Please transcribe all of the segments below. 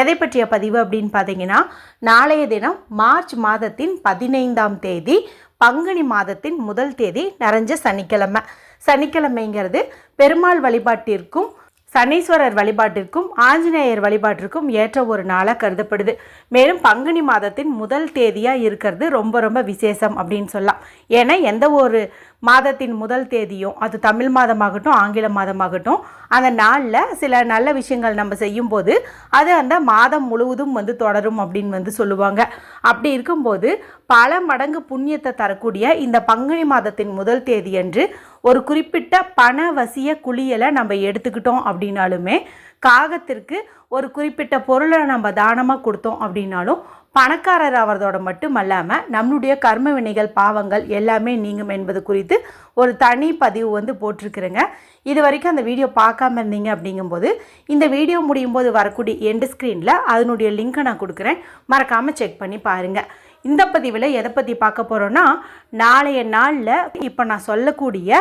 எதை பற்றிய பதிவு அப்படின்னு பார்த்தீங்கன்னா நாளைய தினம் மார்ச் மாதத்தின் பதினைந்தாம் தேதி பங்குனி மாதத்தின் முதல் தேதி நிறைஞ்ச சனிக்கிழமை. சனிக்கிழமைங்கிறது பெருமாள் வழிபாட்டிற்கும் சனீஸ்வரர் வழிபாட்டிற்கும் ஆஞ்சநேயர் வழிபாட்டிற்கும் ஏற்ற ஒரு நாளாக கருதப்படுது. மேலும் பங்குனி மாதத்தின் முதல் தேதியாக இருக்கிறது ரொம்ப ரொம்ப விசேஷம் அப்படின்னு சொல்லலாம். ஏன்னா எந்த ஒரு மாதத்தின் முதல் தேதியும் அது தமிழ் மாதமாகட்டும் ஆங்கில மாதமாகட்டும் அந்த நாளில் சில நல்ல விஷயங்கள் நம்ம செய்யும்போது அது அந்த மாதம் முழுவதும் வந்து தொடரும் அப்படின்னு வந்து சொல்லுவாங்க. அப்படி இருக்கும்போது பல மடங்கு புண்ணியத்தை தரக்கூடிய இந்த பங்குனி மாதத்தின் முதல் தேதி அன்று ஒரு குறிப்பிட்ட பண வசிய குளியலை நம்ம எடுத்துக்கிட்டோம் அப்படின்னாலுமே காகத்திற்கு ஒரு குறிப்பிட்ட பொருளை நம்ம தானமாக கொடுத்தோம் அப்படின்னாலும் பணக்காரர் ஆவறதோட மட்டும் அல்லாமல் நம்மளுடைய கர்ம வினைகள் பாவங்கள் எல்லாமே நீங்கும் என்பது குறித்து ஒரு தனி பதிவு வந்து போட்டிருக்கிறேங்க. இது வரைக்கும் அந்த வீடியோ பார்க்காம இருந்தீங்க அப்படிங்கும்போது இந்த வீடியோ முடியும் போது வரக்கூடிய எண்டு ஸ்க்ரீனில் அதனுடைய லிங்க்கை நான் கொடுக்குறேன். மறக்காமல் செக் பண்ணி பாருங்கள் இந்த பதிவில் எதை பற்றி பார்க்க போகிறோன்னா நாளைய நாளில் இப்போ நான் சொல்லக்கூடிய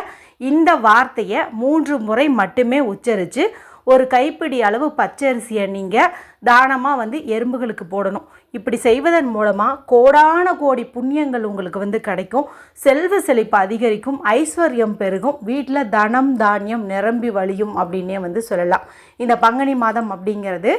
இந்த வார்த்தையை மூன்று முறை மட்டுமே உச்சரித்து ஒரு கைப்பிடி அளவு பச்சரிசியை நீங்கள் தானமாக வந்து எறும்புகளுக்கு போடணும். இப்படி செய்வதன் மூலமாக கோடான கோடி புண்ணியங்கள் உங்களுக்கு வந்து கிடைக்கும். செல்வ செழிப்பு அதிகரிக்கும் ஐஸ்வர்யம் பெருகும். வீட்டில் தனம் தானியம் நிரம்பி வழியும் அப்படின்னே வந்து சொல்லலாம். இந்த பங்குனி மாதம் அப்படிங்கிறது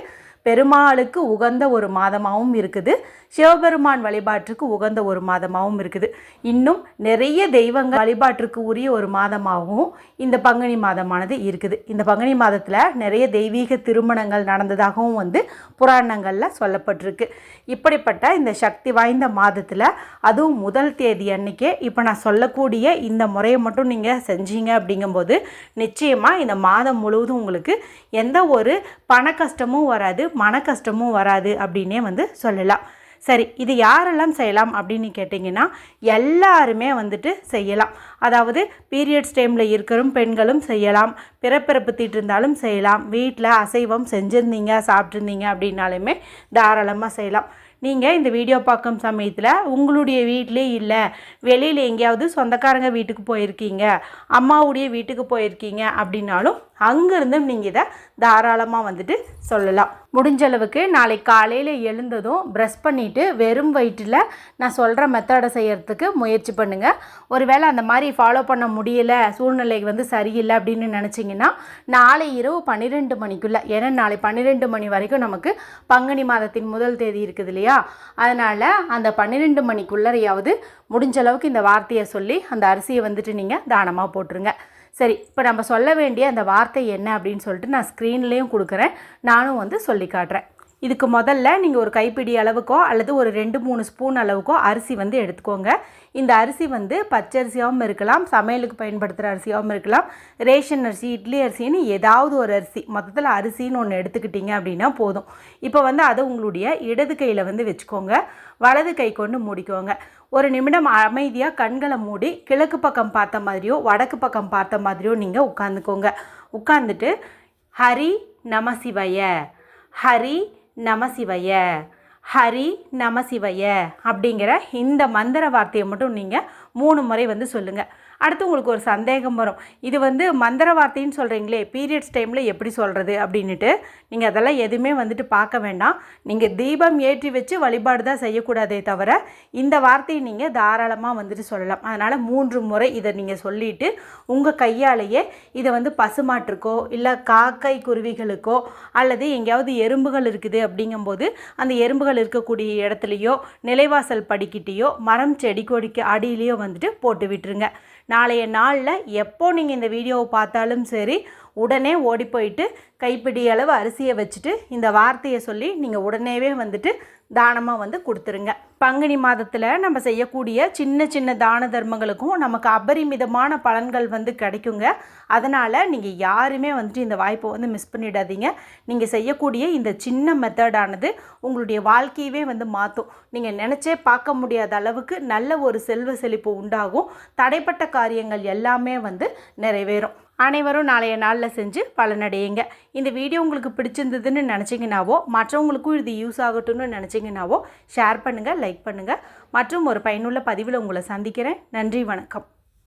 பெருமாளுக்கு உகந்த ஒரு மாதமாகவும் இருக்குது. சிவபெருமான் வழிபாட்டுக்கு உகந்த ஒரு மாதமாகவும் இருக்குது. இன்னும் நிறைய தெய்வங்கள் வழிபாட்டிற்கு உரிய ஒரு மாதமாகவும் இந்த பங்குனி மாதமானது இருக்குது. இந்த பங்குனி மாதத்தில் நிறைய தெய்வீக திருமணங்கள் நடந்ததாகவும் வந்து புராணங்களில் சொல்லப்பட்டிருக்கு. இப்படிப்பட்ட இந்த சக்தி வாய்ந்த மாதத்தில் அதுவும் முதல் தேதி அன்னைக்கே இப்போ நான் சொல்லக்கூடிய இந்த முறையை மட்டும் நீங்கள் செஞ்சீங்க அப்படிங்கும்போது நிச்சயமாக இந்த மாதம் முழுவதும் உங்களுக்கு எந்த ஒரு பண கஷ்டமும் வராது மன கஷ்டமும் வராது அப்படின்னே வந்து சொல்லலாம். சரி இது யாரெல்லாம் செய்யலாம் அப்படின்னு கேட்டிங்கன்னா எல்லாருமே வந்துட்டு செய்யலாம். அதாவது பீரியட்ஸ் டைமில் இருக்கிற பெண்களும் செய்யலாம். பிறப்பிறப்பு இருந்தாலும் செய்யலாம். வீட்டில் அசைவம் செஞ்சுருந்தீங்க சாப்பிட்ருந்தீங்க அப்படின்னாலுமே தாராளமாக செய்யலாம். நீங்கள் இந்த வீடியோ பார்க்கும் சமயத்தில் உங்களுடைய வீட்டிலே இல்லை வெளியில் எங்கேயாவது சொந்தக்காரங்க வீட்டுக்கு போயிருக்கீங்க அம்மாவுடைய வீட்டுக்கு போயிருக்கீங்க அப்படின்னாலும் அங்கேருந்தும் நீங்கள் இதை தாராளமாக வந்துட்டு சொல்லலாம். முடிஞ்ச அளவுக்கு நாளை காலையில் எழுந்ததும் ப்ரெஷ் பண்ணிவிட்டு வெறும் வயிற்றில் நான் சொல்கிற மெத்தடை செய்கிறதுக்கு முயற்சி பண்ணுங்கள் ஒருவேளை அந்த மாதிரி ஃபாலோ பண்ண முடியலை சூழ்நிலை வந்து சரியில்லை அப்படின்னு நினச்சிங்கன்னா நாளை இரவு பன்னிரெண்டு மணிக்குள்ளே ஏன்னா நாளை பன்னிரெண்டு மணி வரைக்கும் நமக்கு பங்குனி மாதத்தின் முதல் தேதி இருக்குது இல்லையா? அதனால் அந்த பன்னிரெண்டு மணிக்குள்ளரையாவது முடிஞ்ச அளவுக்கு இந்த வார்த்தையை சொல்லி அந்த அரிசியை வந்துட்டு நீங்கள் தானமாக போட்டுருங்க. சரி இப்போ நம்ம சொல்ல வேண்டிய அந்த வார்த்தை என்ன அப்படின்னு சொல்லிட்டு நான் ஸ்க்ரீன்லேயும் கொடுக்குறேன். நானும் வந்து சொல்லி காட்டுறேன். இதுக்கு முதல்ல நீங்கள் ஒரு கைப்பிடி அளவுக்கோ அல்லது ஒரு ரெண்டு மூணு ஸ்பூன் அளவுக்கோ அரிசி வந்து எடுத்துக்கோங்க. இந்த அரிசி வந்து பச்சரிசியாகவும் இருக்கலாம் சமையலுக்கு பயன்படுத்துகிற அரிசியாகவும் இருக்கலாம். ரேஷன் அரிசி இட்லி அரிசின்னு ஏதாவது ஒரு அரிசி மொத்தத்தில் அரிசின்னு ஒன்று எடுத்துக்கிட்டீங்க அப்படின்னா போதும். இப்போ வந்து அதை உங்களுடைய இடது கையில் வந்து வச்சுக்கோங்க. வலது கை கொண்டு மூடிக்கோங்க. ஒரு நிமிடம் அமைதியாக கண்களை மூடி கிழக்கு பக்கம் பார்த்த மாதிரியோ வடக்கு பக்கம் பார்த்த மாதிரியோ நீங்கள் உட்காந்துக்கோங்க உட்காந்துட்டு ஹரி நமசிவய. ஹரி நமசிவய. ஹரி நமசிவய அப்படிங்கிற இந்த மந்திர வார்த்தையை மட்டும் நீங்கள் மூணு முறை வந்து சொல்லுங்கள் அடுத்து உங்களுக்கு ஒரு சந்தேகம் வரும். இது வந்து மந்திர வார்த்தைன்னு சொல்கிறீங்களே பீரியட்ஸ் டைமில் எப்படி சொல்கிறது அப்படின்ட்டு நீங்கள் அதெல்லாம் எதுவுமே வந்துட்டு பார்க்க வேண்டாம். நீங்கள் தீபம் ஏற்றி வச்சு வழிபாடு தான் செய்யக்கூடாதே தவிர இந்த வார்த்தையை நீங்கள் தாராளமாக வந்துட்டு சொல்லலாம். அதனால் மூன்று முறை இதை நீங்கள் சொல்லிவிட்டு உங்கள் கையாலேயே இதை வந்து பசுமாட்டுக்கோ இல்லை காக்கை குருவிகளுக்கோ அல்லது எங்கேயாவது எறும்புகள் இருக்குது அப்படிங்கும்போது அந்த எறும்புகள் இருக்கக்கூடிய இடத்துலையோ நிலைவாசல் படிக்கிட்டேயோ மரம் செடி கொடிக்கு அடியிலையோ வந்துட்டு போட்டு விட்டுருங்க. நாளைய நாளில் எப்போ நீங்கள் இந்த வீடியோவை பார்த்தாலும் சரி உடனே ஓடி போயிட்டு கைப்பிடி அளவு அரிசியை வச்சுட்டு இந்த வார்த்தையை சொல்லி நீங்கள் உடனேவே வந்துட்டு தானமாக வந்து கொடுத்துருங்க. பங்குனி மாதத்தில் நம்ம செய்யக்கூடிய சின்ன சின்ன தான தர்மங்களுக்கும் நமக்கு அபரிமிதமான பலன்கள் வந்து கிடைக்குங்க. அதனால் நீங்கள் யாருமே வந்துட்டு இந்த வாய்ப்பை வந்து மிஸ் பண்ணிடாதீங்க. நீங்கள் செய்யக்கூடிய இந்த சின்ன மெத்தடானது உங்களுடைய வாழ்க்கையவே வந்து மாற்றும் நீங்கள் நினச்சே பார்க்க முடியாத அளவுக்கு நல்ல ஒரு செல்வ செழிப்பு உண்டாகும். தடைப்பட்ட காரியங்கள் எல்லாமே வந்து நிறைவேறும். அனைவரும் நாளைய நாளில் செஞ்சு பலனடையுங்க. இந்த வீடியோ உங்களுக்கு பிடிச்சிருந்ததுன்னு நினச்சிங்கனாவோ மற்றவங்களுக்கும் இது யூஸ் ஆகட்டும்னு நினச்சிங்கனாவோ ஷேர் பண்ணுங்கள் லைக் பண்ணுங்கள் மற்றும் ஒரு பயனுள்ள பதிவில் உங்களை சந்திக்கிறேன். நன்றி வணக்கம்.